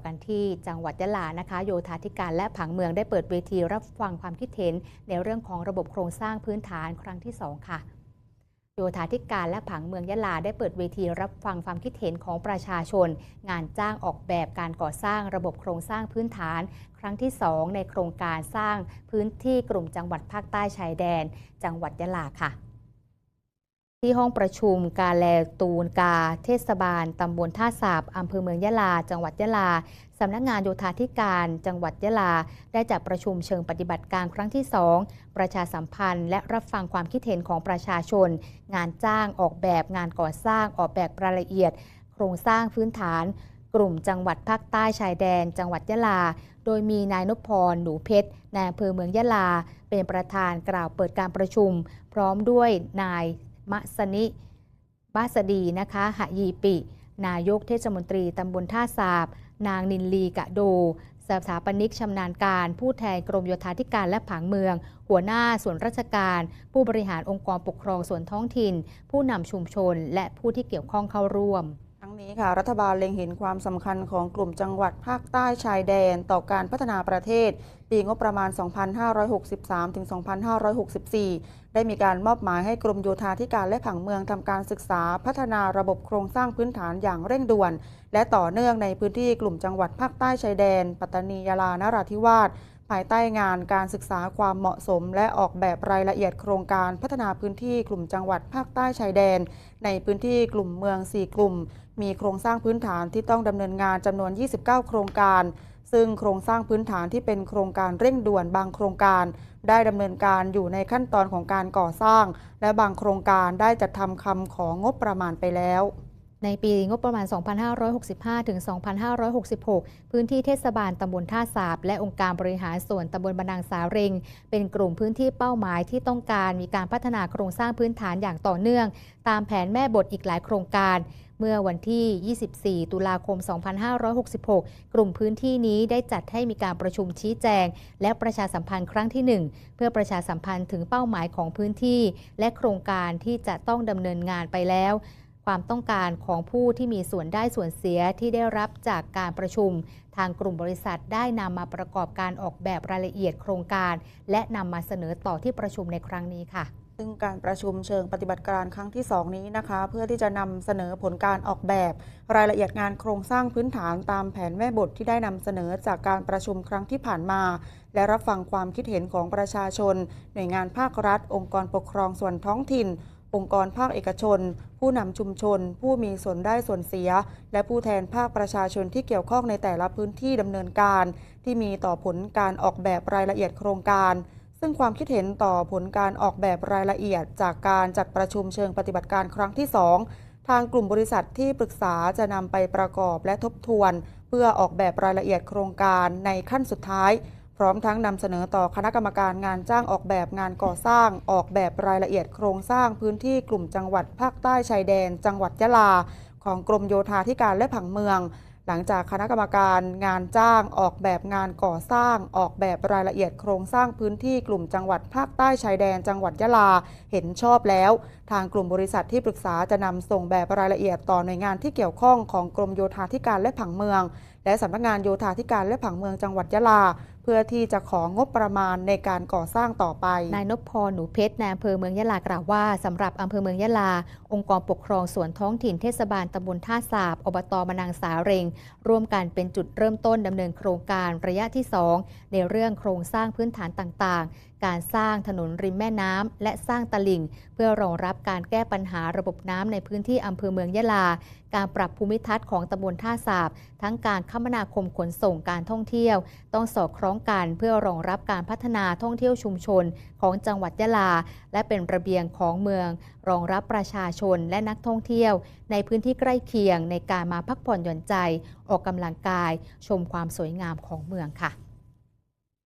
อกันที่จังหวัดยะลานะคะ โยธาธิการและผังเมืองได้เปิดเวทีรับฟังความคิดเห็น ในเรื่องของระบบโครงสร้างพื้นฐานครั้งที่ 2 ค่ะ โยธาธิการและผังเมืองยะลาได้เปิดเวทีรับฟังความคิดเห็นของประชาชน งานจ้างออกแบบการก่อสร้างระบบโครงสร้างพื้นฐาน ครั้งที่ 2 ในโครงการสร้างพื้นที่กลุ่มจังหวัดภาคใต้ชายแดน จังหวัดยะลาค่ะ ที่ห้องประชุมกาแลตูนกา เทศบาลตำบลท่าสาบอำเภอเมืองยะลา จังหวัดยะลาสำนักงานโยธาธิการจังหวัดยะลา ได้จัดประชุมเชิงปฏิบัติการครั้งที่ 2 ประชาสัมพันธ์ และรับฟังความคิดเห็นของประชาชน งานจ้างออกแบบงานก่อสร้างออกแบบรายละเอียด โครงสร้างพื้นฐาน กลุ่มจังหวัดภาคใต้ชายแดน จังหวัดยะลา โดยมีนายนพพรหนูเพชรนายอำเภอเมืองยะลา เป็นประธานกล่าวเปิดการประชุม พร้อมด้วยนาย มะสนิบาสดีนะคะหยีปิ นายกเทศมนตรีตำบลท่าสาบ นางนินลีกะโดสถาปนิกชำนาญการ ผู้แทนกรมโยธาธิการและผังเมือง หัวหน้าส่วนราชการ ผู้บริหารองค์กรปกครองส่วนท้องถิ่น ผู้นำชุมชน และผู้ที่เกี่ยวข้องเข้าร่วม นี้ค่ะ รัฐบาลเล็งเห็นความสำคัญของกลุ่มจังหวัดภาคใต้ชายแดน ต่อการพัฒนาประเทศ ปีงบประมาณ 2563 ถึง 2564 ได้มีการมอบหมายให้กรมโยธาธิการและผังเมืองทำการศึกษา พัฒนาระบบโครงสร้างพื้นฐานอย่างเร่งด่วน และต่อเนื่องในพื้นที่กลุ่มจังหวัดภาคใต้ชายแดน ปัตตานียาลานราธิวาส ภายใต้งานการศึกษาความเหมาะสม และออกแบบรายละเอียดโครงการพัฒนาพื้นที่กลุ่มจังหวัดภาคใต้ชายแดน ในพื้นที่กลุ่มเมือง 4 กลุ่ม มีโครงสร้างพื้นฐานที่ต้องดำเนินงานจำนวน 29 โครงการ ซึ่งโครงสร้างพื้นฐานที่เป็นโครงการเร่งด่วนบางโครงการ ได้ดำเนินการอยู่ในขั้นตอนของการก่อสร้าง และบางโครงการได้จัดทำคำของงบประมาณไปแล้ว ในปีงบประมาณ 2565 ถึง 2566 พื้นที่เทศบาลตำบลท่าสาบ และองค์การบริหารส่วนตำบลบะนางสาเรงเป็นกลุ่มพื้นที่เป้าหมายที่ต้องการมีการพัฒนาโครงสร้างพื้นฐานอย่างต่อเนื่อง ตามแผนแม่บทอีกหลายโครงการเมื่อวันที่ 24 ตุลาคม 2566 กลุ่มพื้นที่นี้ได้จัดให้มีการประชุมชี้แจง และประชาสัมพันธ์ครั้งที่ 1 เพื่อประชาสัมพันธ์ถึงเป้าหมายของพื้นที่ และโครงการที่จะต้องดำเนินงานไปแล้ว ความต้องการของผู้ที่มีส่วนได้ส่วนเสียที่ได้รับจากการประชุม ทางกลุ่มบริษัทได้นำมาประกอบการออกแบบรายละเอียดโครงการ และนำมาเสนอต่อที่ประชุมในครั้งนี้ค่ะซึ่งการประชุมเชิงปฏิบัติการครั้งที่ 2 นี้นะคะ เพื่อที่จะนำเสนอผลการออกแบบ รายละเอียดงานโครงสร้างพื้นฐานตามแผนแม่บทที่ได้นำเสนอจากการประชุมครั้งที่ผ่านมา และรับฟังความคิดเห็นของประชาชน หน่วยงานภาครัฐ องค์กรปกครองส่วนท้องถิ่น องค์กรภาคเอกชน ผู้นำชุมชน ผู้มีส่วนได้ส่วนเสีย และผู้แทนภาคประชาชนที่เกี่ยวข้องในแต่ละพื้นที่ดำเนินการ ที่มีต่อผลการออกแบบรายละเอียดโครงการ ซึ่งความคิดเห็นต่อผลการออกแบบรายละเอียด จากการจัดประชุมเชิงปฏิบัติการครั้งที่ 2 ทางกลุ่มบริษัทที่ปรึกษาจะนำไปประกอบและทบทวน เพื่อออกแบบรายละเอียดโครงการในขั้นสุดท้าย ร้อมทั้งนำเสนอต่อคณะกรรมการงานจ้างออกแบบงานก่อสร้าง ออกแบบรายละเอียดโครงสร้างพื้นที่กลุ่มจังหวัดภาคใต้ชายแดน จังหวัดยะลา ของกรมโยธาธิการและผังเมือง หลังจากคณะกรรมการงานจ้างออกแบบงานก่อสร้าง ออกแบบรายละเอียดโครงสร้างพื้นที่กลุ่มจังหวัดภาคใต้ชายแดน จังหวัดยะลาเห็นชอบแล้ว ทางกลุ่มบริษัทที่ปรึกษาจะนำส่งแบบรายละเอียดต่อหน่วยงานที่เกี่ยวข้องของกรมโยธาธิการและผังเมืองและสำนักงานโยธาธิการและผังเมืองจังหวัดยะลา เพื่อที่จะของงบประมาณในการก่อสร้างต่อไป นายนพพรหนูเพชรนายอำเภอเมืองยะลากล่าวว่าสำหรับอำเภอเมืองยะลา องค์กรปกครองส่วนท้องถิ่นเทศบาลตำบลท่าสาบอบตมะนางสาเรง ร่วมกันเป็นจุดเริ่มต้นดำเนินโครงการระยะที่ 2 ในเรื่องโครงสร้างพื้นฐานต่างๆ การสร้างถนนริมแม่น้ำและสร้างตลิ่ง เพื่อรองรับการแก้ปัญหาระบบน้ำในพื้นที่อำเภอเมืองยะลา การปรับภูมิทัศน์ของตำบลท่าสาบ ทั้งการคมนาคมขนส่งการท่องเที่ยว ต้องสอดคล้องกันเพื่อรองรับการพัฒนาท่องเที่ยวชุมชนของจังหวัดยะลา และเป็นระเบียงของเมือง รองรับประชาชนและนักท่องเที่ยว ในพื้นที่ใกล้เคียงในการมาพักผ่อนหย่อนใจ ออกกำลังกาย ชมความสวยงามของเมืองค่ะ